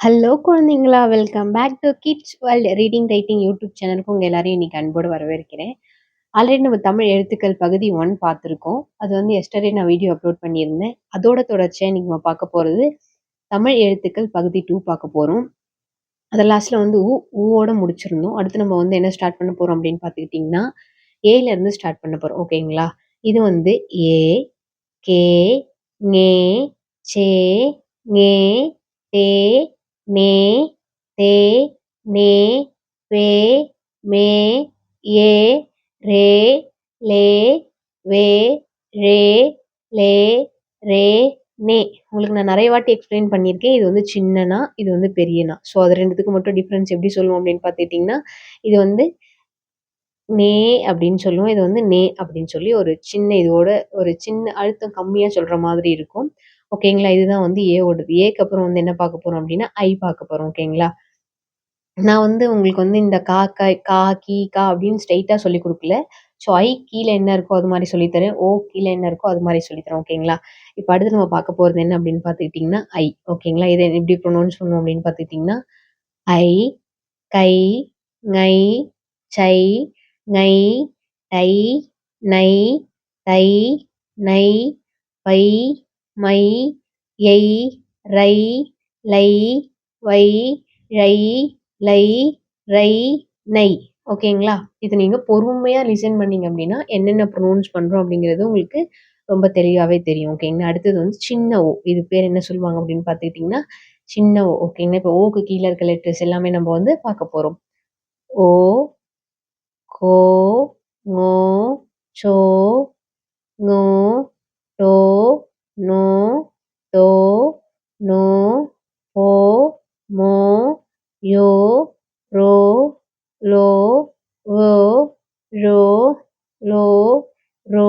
Hello குழந்தைங்களா! Welcome back to kids world reading, writing YouTube சேனலுக்கு உங்கள் எல்லாரையும் இன்னைக்கு அன்போடு வரவேற்கிறேன். ஆல்ரெடி நம்ம தமிழ் எழுத்துக்கள் பகுதி ஒன் பார்த்துருக்கோம். அது வந்து எஸ்டர்டே நான் வீடியோ அப்லோட் பண்ணியிருந்தேன். அதோட தொடர்ச்சியாக இன்னைக்கு நம்ம பார்க்க போகிறது தமிழ் எழுத்துக்கள் பகுதி டூ பார்க்க போகிறோம் அது லாஸ்ட்டில் வந்து ஊ ஊவோட முடிச்சிருந்தோம். அடுத்து நம்ம வந்து என்ன ஸ்டார்ட் பண்ண போகிறோம் அப்படின்னு பார்த்துக்கிட்டிங்கன்னா, ஏலேருந்து ஸ்டார்ட் பண்ண போகிறோம் ஓகேங்களா? இது வந்து ஏ, கே, ஞே, சே, ஞே, டே, நே, தே, நே, பே, மே, ஏ, ரே, லே, வே, ரே, லே, ரே, நே. உங்களுக்கு நான் நிறைய வாட்டி எக்ஸ்பிளைன் பண்ணியிருக்கேன். இது வந்து சின்னனா இது வந்து பெரியனா ஸோ அது ரெண்டுத்துக்கு மட்டும் டிஃப்ரென்ஸ் எப்படி சொல்லுவோம் அப்படின்னு பார்த்துக்கிட்டிங்கன்னா, இது வந்து நே அப்படின்னு சொல்லுவோம். இது வந்து நே அப்படின்னு சொல்லி ஒரு சின்ன இதோட ஒரு சின்ன அழுத்தம் கம்மியாக சொல்கிற மாதிரி இருக்கும். ஓகேங்களா? இதுதான் வந்து ஏவோடது. ஏக்கு அப்புறம் வந்து என்ன பார்க்க போறோம் அப்படின்னா, ஐ பார்க்க போறோம். ஓகேங்களா? நான் வந்து உங்களுக்கு வந்து இந்த கா, க, கா, கி, கா அப்படின்னு ஸ்ட்ரைட்டாக சொல்லிக் கொடுக்கல ஸோ ஐ கீழே என்ன இருக்கோ அது மாதிரி சொல்லித்தரேன் ஓ கீழே என்ன இருக்கோ அது மாதிரி சொல்லித்தரேன் ஓகேங்களா? இப்போ அடுத்து நம்ம பார்க்க போகிறது என்ன அப்படின்னு பார்த்துக்கிட்டிங்கன்னா, ஐ. ஓகேங்களா? இதை எப்படி ப்ரொனவுன்ஸ் பண்ணுவோம் அப்படின்னு பார்த்துக்கிட்டிங்கன்னா, ஐ, கை, ஞை, சை, ஞை, டை, நை, தை, நை, பை, மை, யை, ரை, லை, வை, ழை, லை, ரை, நை. ஓகேங்களா? இது நீங்கள் பொறுமையாக லிசன் பண்ணீங்க அப்படின்னா, என்னென்ன ப்ரொனவுன்ஸ் பண்ணுறோம் அப்படிங்கிறது உங்களுக்கு ரொம்ப தெளிவாகவே தெரியும். ஓகேங்களா? அடுத்தது வந்து சின்ன ஓ. இது பேர் என்ன சொல்லுவாங்க அப்படின்னு பார்த்துக்கிட்டிங்கன்னா, சின்ன ஓ. ஓகேங்களா? இப்போ ஓக்கு கீழே இருக்க லெட்டர்ஸ் எல்லாமே நம்ம வந்து பார்க்க போகிறோம் ஓ, கோ, ஞோ, சோ, ஞோ, நோ, தோ, நோ, போ, மோ, யோ, ரோ, லோ, வோ, ரோ லோ, ரோ,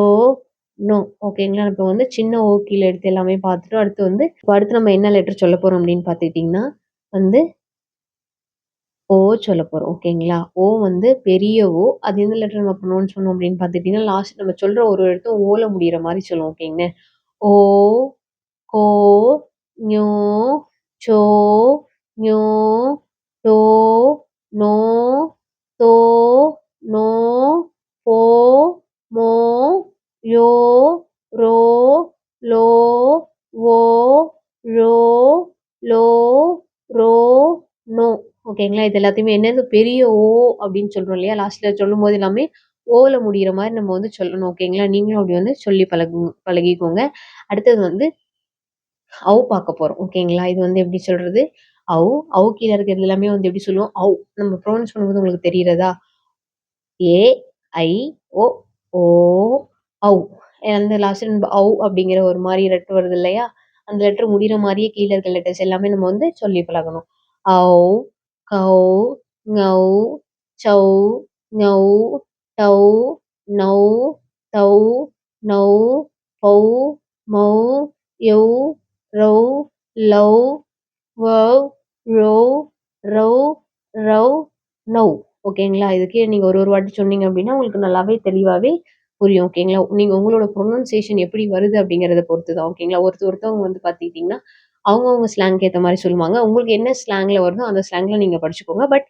நோ. ஓகேங்களா? இப்போ வந்து சின்ன ஓ எடுத்து எல்லாமே பார்த்துட்டோம். அடுத்து வந்து இப்போ அடுத்து நம்ம என்ன லெட்டர் சொல்ல போகிறோம் அப்படின்னு பார்த்துக்கிட்டிங்கன்னா, வந்து ஓ சொல்ல போகிறோம் ஓகேங்களா? ஓ வந்து பெரிய ஓ. அது எந்த லெட்டர் நம்ம ப்ரொனவுன்ஸ் சொன்னோம் அப்படின்னு பார்த்துட்டிங்கன்னா லாஸ்ட் நம்ம சொல்கிற ஒரு எழுத்தும் ஓல முடிகிற மாதிரி சொல்லுவோம். ஓகேங்க. ஓ, கோ, ஞோ, சோ, ஞோ, டோ, நோ, தோ, நோ, போ, மோ, யோ, ரோ, லோ, வோ, ழோ, லோ, ரோ, நோ. ஓகேங்களா? இது எல்லாத்தையுமே என்னது பெரிய ஓ அப்படின்னு சொல்றோம் இல்லையா? லாஸ்ட்ல சொல்லும்போது எல்லாமே ஓவில் முடிகிற மாதிரி நம்ம வந்து சொல்லணும். ஓகேங்களா? நீங்களும் அப்படி வந்து சொல்லி பழகு பழகிக்கோங்க. அடுத்தது வந்து அவு பார்க்க போகிறோம் ஓகேங்களா? இது வந்து எப்படி சொல்கிறது அவு அவு கீழே இருக்கிறது எல்லாமே வந்து எப்படி சொல்லுவோம்? அவு நம்ம ப்ரொனவுன்ஸ் பண்ணும்போது உங்களுக்கு தெரிகிறதா ஏ, ஐ, ஓ, ஓ, அவு அந்த லாஸ்ட் நம்ம ஔ அப்படிங்கிற ஒரு மாதிரி லெட்டர் வருது இல்லையா? அந்த லெட்டர் முடிகிற மாதிரியே கீழே இருக்கிற லெட்டர்ஸ் எல்லாமே நம்ம வந்து சொல்லி பழகணும். அவு கவு ஞௌ, சௌ, ஞௌ, டௌ, நௌ, தௌ, நௌ, பௌ, மௌ, யௌ, ரௌ, லௌ, வௌ, ழௌ, ரௌ, ரௌ, நௌ. ஓகேங்களா? இதுக்கே நீங்கள் ஒரு ஒரு வாட்டி சொன்னீங்க அப்படின்னா, உங்களுக்கு நல்லாவே தெளிவாகவே புரியும். ஓகேங்களா? நீங்கள் உங்களோட ப்ரொனன்சியேஷன் எப்படி வருது அப்படிங்கிறத பொறுத்து தான். ஓகேங்களா? ஒருத்த ஒருத்தவங்க வந்து பார்த்துக்கிட்டிங்கன்னா, அவங்கவுங்க ஸ்லாங்க்கு ஏற்ற மாதிரி சொல்லுவாங்க. உங்களுக்கு என்ன ஸ்லாங்கில் வருதோ அந்த ஸ்லாங்கில் நீங்கள் படிச்சுக்கோங்க. பட்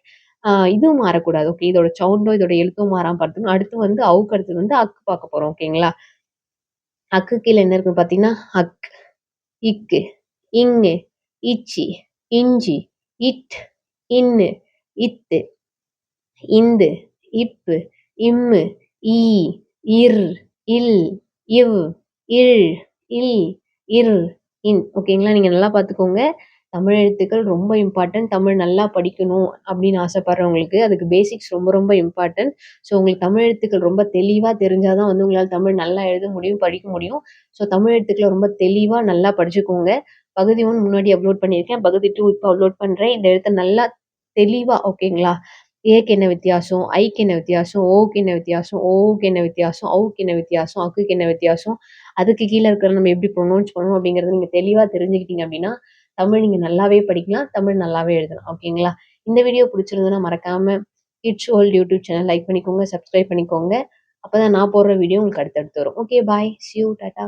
இதுவும் மாறக்கூடாது. ஓகே. இதோட சவுண்டும், இதோட எழுத்தும் மாறாம பார்த்துக்கணும். அடுத்து வந்து அவுக்கு அடுத்தது வந்து அக்கு பார்க்க போறோம். ஓகேங்களா? அக்கு கீழே என்ன இருக்குன்னு பார்த்தீங்கன்னா, அக், இக்கு, இங்கு, இச்சி, இஞ்சி, இட், இன்னு, இத்து, இந்து, இப்பு, இம்மு, ஈ, இர், இல், இவ், இழ், இல், இர், இன். ஓகேங்களா? நீங்க நல்லா பார்த்துக்கோங்க. தமிழ் எழுத்துக்கள் ரொம்ப இம்பார்ட்டன்ட். தமிழ் நல்லா படிக்கணும் அப்படின்னு ஆசைப்படுறவங்களுக்கு அதுக்கு பேசிக்ஸ் ரொம்ப ரொம்ப இம்பார்ட்டன்ட். ஸோ உங்களுக்கு தமிழ் எழுத்துக்கள் ரொம்ப தெளிவாக தெரிஞ்சால் தான் வந்து உங்களால் தமிழ் நல்லா எழுத முடியும், படிக்க முடியும். ஸோ தமிழ் எழுத்துக்களை ரொம்ப தெளிவாக நல்லா படிச்சுக்கோங்க. பகுதி ஒன்று முன்னாடி அப்லோட் பண்ணியிருக்கேன். பகுதி டூ இப்போ அப்லோட் பண்ணுறேன் இந்த எழுத்தை நல்லா தெளிவாக ஓகேங்களா? ஏக்கு என்ன வித்தியாசம்? ஐக்கு என்ன வித்தியாசம்? ஓக்கு என்ன வித்தியாசம்? ஓவுக்கு என்ன வித்தியாசம்? அவுக்கு என்ன வித்தியாசம்? அக்குக்கு என்ன வித்தியாசம்? அதுக்கு கீழே இருக்கிற நம்ம எப்படி ப்ரொனவுன்ஸ் பண்ணணும் அப்படிங்கிறத நீங்கள் தெளிவாக தெரிஞ்சுக்கிட்டீங்க அப்படின்னா, தமிழ் நீங்க நல்லாவே படிக்கலாம். தமிழ் நல்லாவே எழுதலாம். ஓகேங்களா? இந்த வீடியோ பிடிச்சிருந்ததுன்னா மறக்காம kids world YouTube channel like பண்ணிக்கோங்க, சப்ஸ்கிரைப் பண்ணிக்கோங்க. அப்பதான் நான் போடுற வீடியோ உங்களுக்கு அடுத்தடுத்து வரும். Okay bye. See you tata.